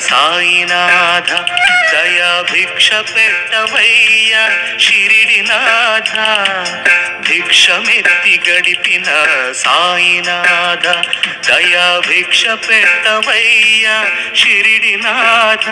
సాయినాథ దయా భిక్ష పెట్టవయ్య షిరిడినాథ భిక్షమెత్తి గడిపిన సాయినాథ దయా భిక్ష పెట్టవయ్య షిరిడినాథ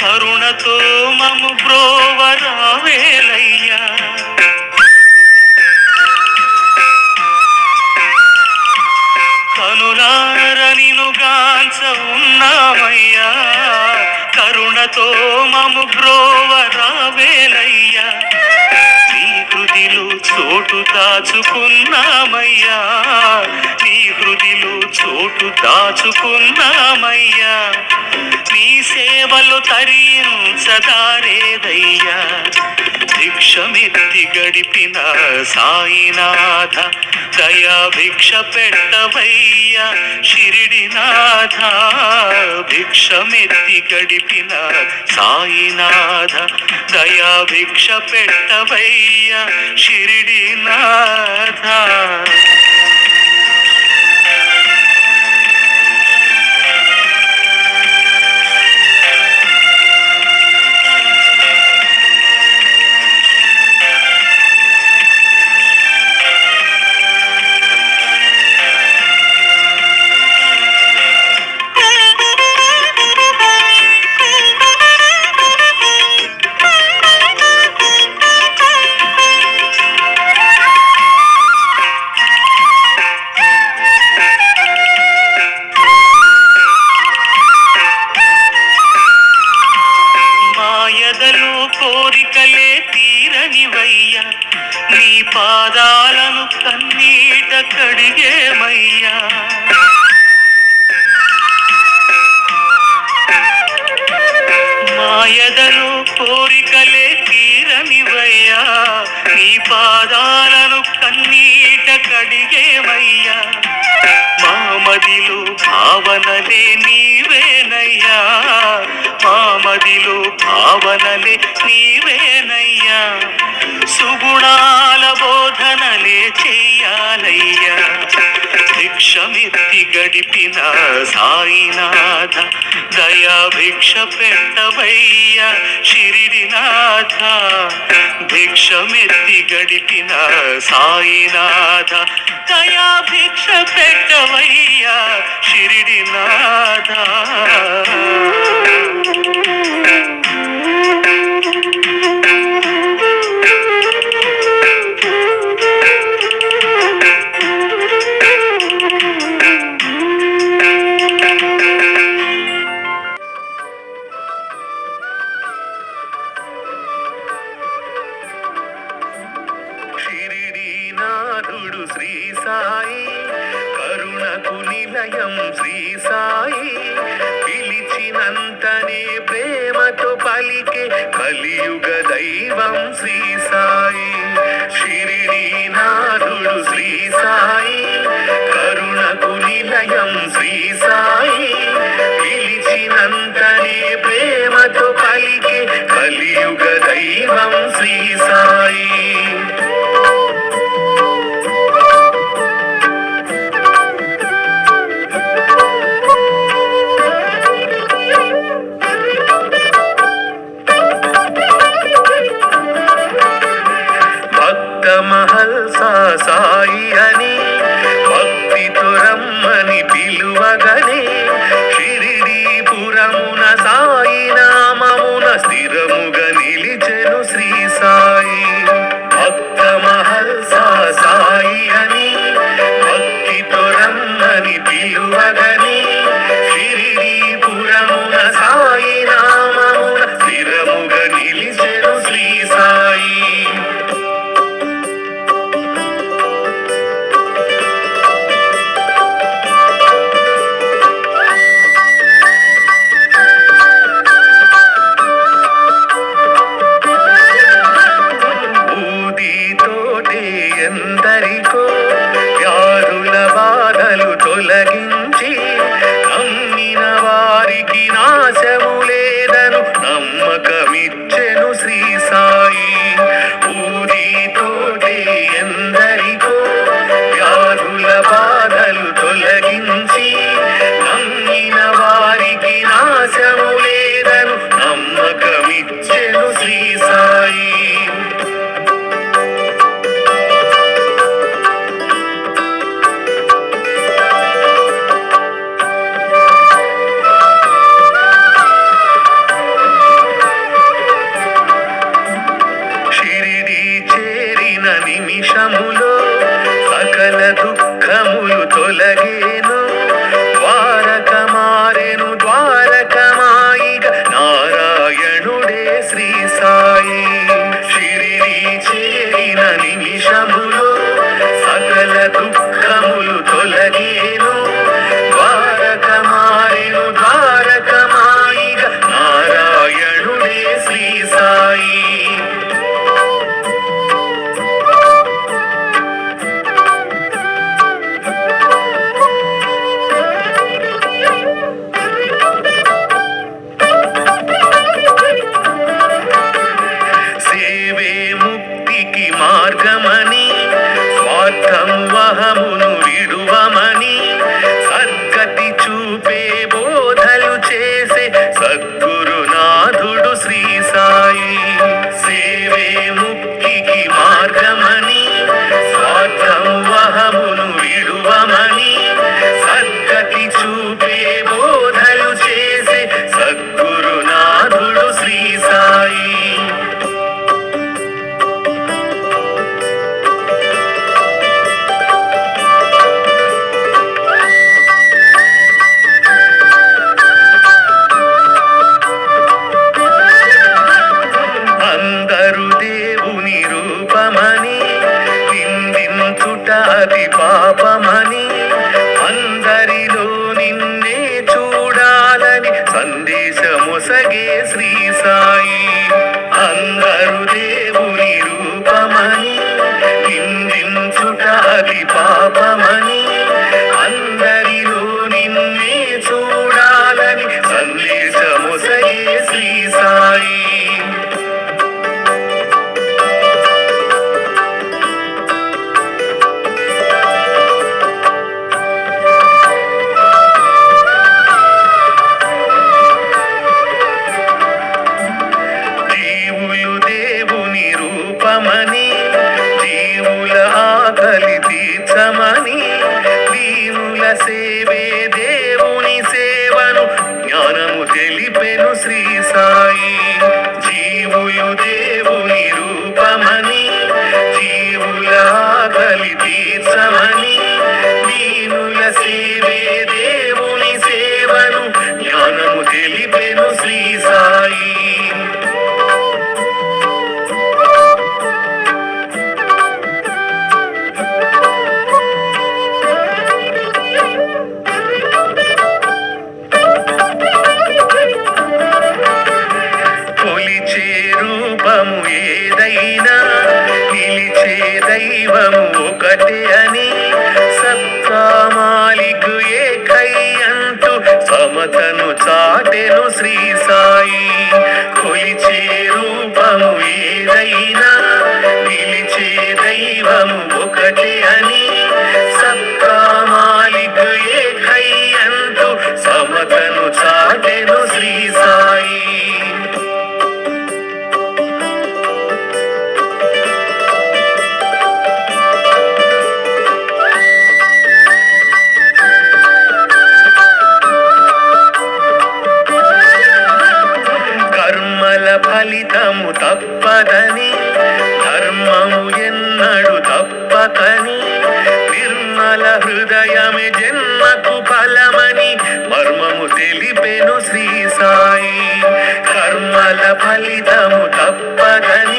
కరుణతో మము బ్రోవరావేలయ్యా. కనులార ఉన్నామయ్యా. కరుణతో మము బ్రోవరావేలయ్యా. హృదిలో చోటు దాచుకున్నామయ్యా. నీ హృదిలో చోటు దాచుకున్నామయ్యా. నీ సేవలు తరించదారేదయ్యా భిక్షమెత్తి గడిపిన సాయినాథ దయా భిక్ష పెట్టవయ్యా. షిరిడినాథ భిక్షమెత్తి గడిపిన సాయినాథ దయా భిక్ష పెట్టవయ్య షిరిడినాథ. మాయదను కోరికలే తీరనివయ్యా. నీ పాదాలను కన్నీట కడిగేమయ్యా మామదిలో భావనలే నీవేనయ్యా. మామదిలో భావనలే నీవేనయ్యా. సుగుణాలు బోధనలే చెయ్యాలయ్యా భిక్షమెత్తి గడిపిన సాయినాథ దయా భిక్ష పెట్టవయ్యా శిరిడినాథ భిక్షమెత్తి గడిపిన సాయినాథ దయా భిక్ష పెట్టవయ్యా శిరిడినాథ షిరిడీనాథుడు శ్రీ సాయి. కరుణకు నిలయం శ్రీ సాయి. పిలిచినంతనే ప్రేమతో పలికే కలియుగ దైవం శ్రీ సాయి. షిరిడీనాథుడు శ్రీ సాయి. పాపమని నిలిచే రూపము ఏదైనా నిలిచే దైవము ఒకటే అని సత్కామాలికు ఏ కయ్యంటూ సమతను చాటెను శ్రీ సాయి. కొలిచే రూపము ఏదైనా కాదని ధర్మము ఎన్నడు తప్పకని నిర్మల హృదయమే జన్మకు ఫలమని మర్మము తెలిపెను శ్రీ సాయి. కర్మల ఫలితము తప్పదని